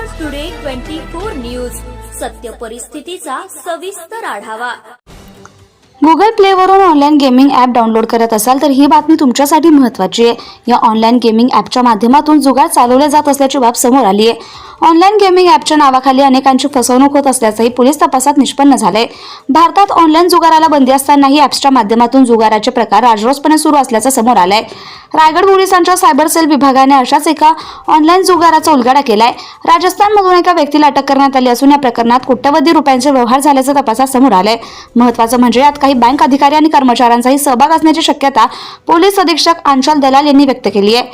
Maharashtra today twenty four news सत्य परिस्थितीचा सविस्तर आढावा. गुगल प्लेवरून ऑनलाईन गेमिंग ॲप डाउनलोड करत असाल तर ही बातमी तुमच्यासाठी महत्त्वाची आहे. या ऑनलाईन गेमिंग ॲपच्या माध्यमातून जुगार चालवले जात असल्याची बाब समोर आली आहे. ऑनलाईन गेमिंग ॲपच्या नावाखाली अनेकांची फसवणूक होत असल्याचंही पोलीस तपासात निष्पन्न झालंय. भारतात ऑनलाईन जुगाराला बंदी असतानाही ॲप्सच्या माध्यमातून जुगाराचे प्रकार राजरोसपणे सुरू असल्याचं समोर आलंय. रायगड पोलिसांच्या सायबर सेल विभागाने अशाच एका ऑनलाईन जुगाराचा उलगडा केलाय. राजस्थानमधून एका व्यक्तीला अटक करण्यात आली असून या प्रकरणात कोट्यवधी रुपयांचे व्यवहार झाल्याचं तपासात समोर आलंय. महत्वाचं म्हणजे यात काही बँक अधिकारी आणि कर्मचाऱ्यांचाही सहभाग असण्याची शक्यता पोलीस अधीक्षक अंशल दलाल यांनी व्यक्त केली आहे.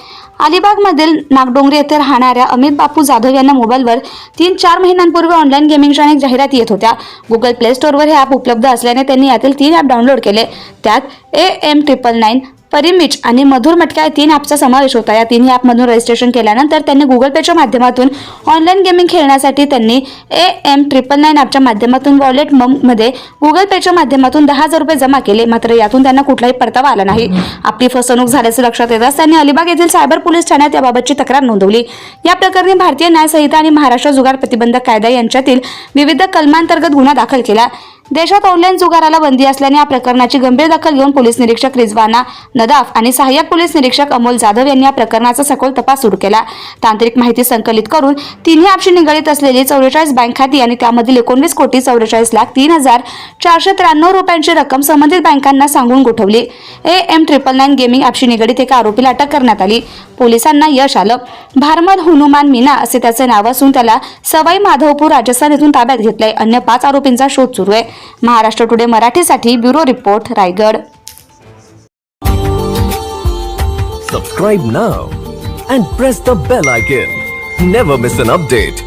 अलिबागमधील नागडोंगरी येथे राहणाऱ्या अमित बापू जाधव यांना मोबाईलवर तीन चार महिन्यांपूर्वी ऑनलाईन गेमिंगच्या अनेक जाहिराती येत होत्या. गुगल प्ले स्टोअरवर हे ॲप उपलब्ध असल्याने त्यांनी यातील तीन ॲप डाउनलोड केले. त्यात ए एम ट्रिपल नाईन परिमिच आणि मधुर मटका या तीन ॲपचा समावेश होता. या तिन्ही ॲपमधून रजिस्ट्रेशन केल्यानंतर त्यांनी गुगल पेच्या माध्यमातून ऑनलाईन गेमिंग खेळण्यासाठी त्यांनी ए एम ट्रिपल नाईन ॲपच्या माध्यमातून वॉलेटमध्ये गुगल पेच्या माध्यमातून दहा हजार रुपये जमा केले. मात्र यातून त्यांना कुठलाही परतावा आला नाही. आपली फसवणूक झाल्याचं लक्षात येताच त्यांनी अलिबाग येथील सायबर पोलीस ठाण्यात याबाबतची तक्रार नोंदवली. या प्रकरणी भारतीय न्यायसंहिता आणि महाराष्ट्र जुगार प्रतिबंधक कायदा यांच्यातील विविध कलमांतर्गत गुन्हा दाखल केला. देशात ऑनलाईन जुगाराला बंदी असल्याने या प्रकरणाची गंभीर दखल घेऊन पोलीस निरीक्षक रिजवाना नदाफ आणि सहाय्यक पोलीस निरीक्षक अमोल जाधव यांनी या प्रकरणाचा सखोल तपास सुरू केला. तांत्रिक माहिती संकलित करून तिन्ही ॲपशी निगडीत असलेली चौवेचाळीस बँक खाती आणि त्यामधील एकोणवीस कोटी चौवेचाळीस लाख तीन हजार चारशे त्र्याण्णव रुपयांची रक्कम संबंधित बँकांना सांगून Gothavali. A M triple nine gaming ॲपशी निगडीत एका आरोपीला अटक करण्यात आली. पोलिसांना यश आलं. भारमद हनुमान मीना असे त्याचे नाव असून त्याला सवाई माधवपूर राजस्थान येथून ताब्यात घेतलंय. अन्य पाच आरोपींचा शोध सुरू आहे. महाराष्ट्र टुडे मराठीसाठी bureau report Raigad Subscribe now and press the bell icon. Never miss an update.